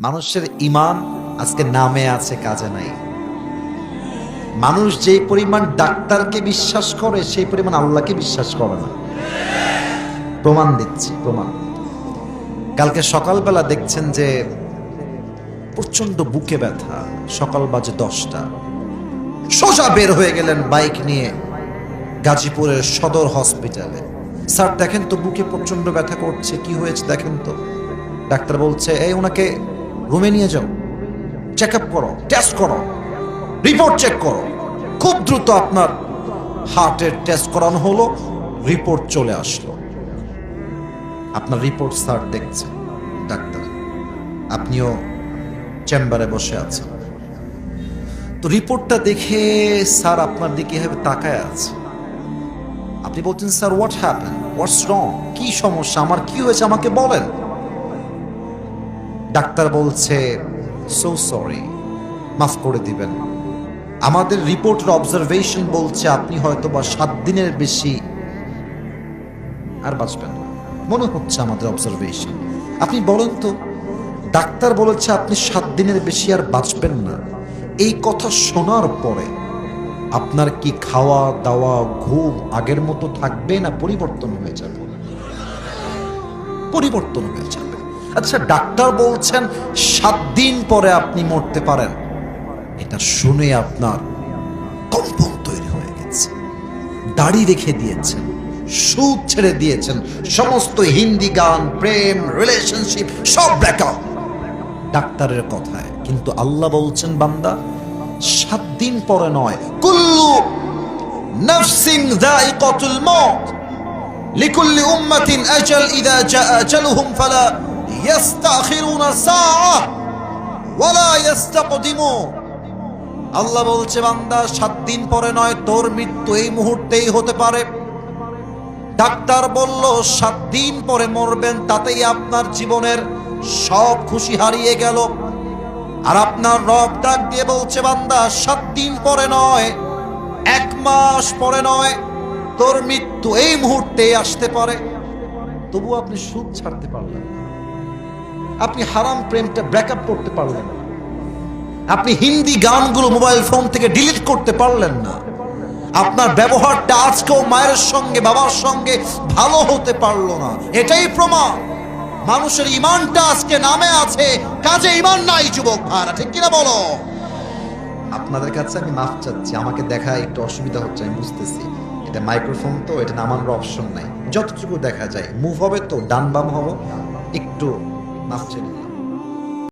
মানুষের ইমান আজকে নামে আছে, কাজে নাই। মানুষ যেই পরিমাণ ডাক্তারকে বিশ্বাস করে, সেই পরিমাণ আল্লাহকে বিশ্বাস করে না। প্রমাণ দিচ্ছি, প্রমাণ। কালকে সকালবেলা দেখছেন যে প্রচণ্ড বুকে ব্যথা, সকাল বাজে দশটা। সোজা বের হয়ে গেলেন বাইক নিয়ে গাজীপুরের সদর হসপিটালে। স্যার, দেখেন তো বুকে প্রচণ্ড ব্যথা করছে, কি হয়েছে দেখেন তো। ডাক্তার বলছে, এই, ওনাকে রুমে নিয়ে যাও। চেক আপ করো টেস্ট করো। রিপোর্ট চেক করো। খুব দ্রুত আপনার হার্টের টেস্ট করানো হলো রিপোর্ট চলে আসলো। আপনার রিপোর্ট স্যার দেখছে, ডাক্তার। আপনিও চেম্বারে বসে আছেন। তো রিপোর্টটা দেখে স্যার আপনার দিকে এভাবে তাকায় আছে। আপনি বলছেন sir what happen what's wrong কি সমস্যা? আমার কি হয়েছে? আমাকে বলেন। ডাক্তার বলছে সো সরি মাফ করে দিবেন। আমাদের রিপোর্টের অবজারভেশন বলছে, আপনি হয়তো বা সাত দিনের বেশি আর বাঁচবেন মনে হচ্ছে আমাদের অবজারভেশন আপনি বলেন তো, ডাক্তার বলেছে, আপনি সাত দিনের বেশি আর বাঁচবেন না। এই কথা শোনার পরে আপনার কি খাওয়া, দাওয়া, ঘুম আগের মতো থাকবে না পরিবর্তন হয়ে যাবে? পরিবর্তন হয়ে যাবে। আচ্ছা ডাক্তার বলছেন সাত দিন পরে আপনি মরতে পারেন। এটা শুনে আপনার কম্পন তৈরি হয়ে গেছে। দাড়ি রেখে দিয়েছেন, সুদ ছেড়ে দিয়েছেন, সমস্ত হিন্দি গান, প্রেম রিলেশনশিপ সব ব্রেকআপ ডাক্তারের কথায়, কিন্তু আল্লাহ বলছেন, বান্দা, সাত দিন পরে নয়, কুল্লু নাফসিন যায়িকাতুল মউত লিকুল্লি উম্মাতিন আজাল ইযা জাআ আজালুহুম ফালা আল্লাহ বলছে, বান্দা, সাত দিন পরে নয়, তোর মৃত্যু এই মুহূর্তেই হতে পারে। ডাক্তার বলল, সাত দিন পরে মরবেন, তাতেই আপনার জীবনের সব খুশি হারিয়ে গেল। আর আপনার রব ডাক দিয়ে বলছে, বান্দা, সাত দিন পরে নয়, এক মাস পরে নয়, তোর মৃত্যু এই মুহূর্তে আসতে পারে। তবু আপনি সুদ ছাড়তে পারলেন। আপনি হারাম প্রেমটা ব্রেকআপ করতে পারলেন না। আপনি হিন্দি গানগুলো মোবাইল ফোন থেকে ডিলিট করতে পারলেন না। আপনার ব্যবহারটা আজকেও মায়ের সঙ্গে, বাবার সঙ্গে ভালো হতে পারল না। এটাই প্রমাণ। মানুষের ইমানটা আজকে নামে আছে। কাজে ইমান নাই, যুবক ভাড়া ঠিক কিনা বলো? আপনাদের কাছে আমি মাফ চাচ্ছি, আমাকে দেখা একটু অসুবিধা হচ্ছে, আমি বুঝতেছি। এটা মাইক্রোফোন তো, এটা নামানোর অপশন নাই। যতটুকু দেখা যায় মুভ হবে তো, ডান বাম হব, একটু নাচছেন।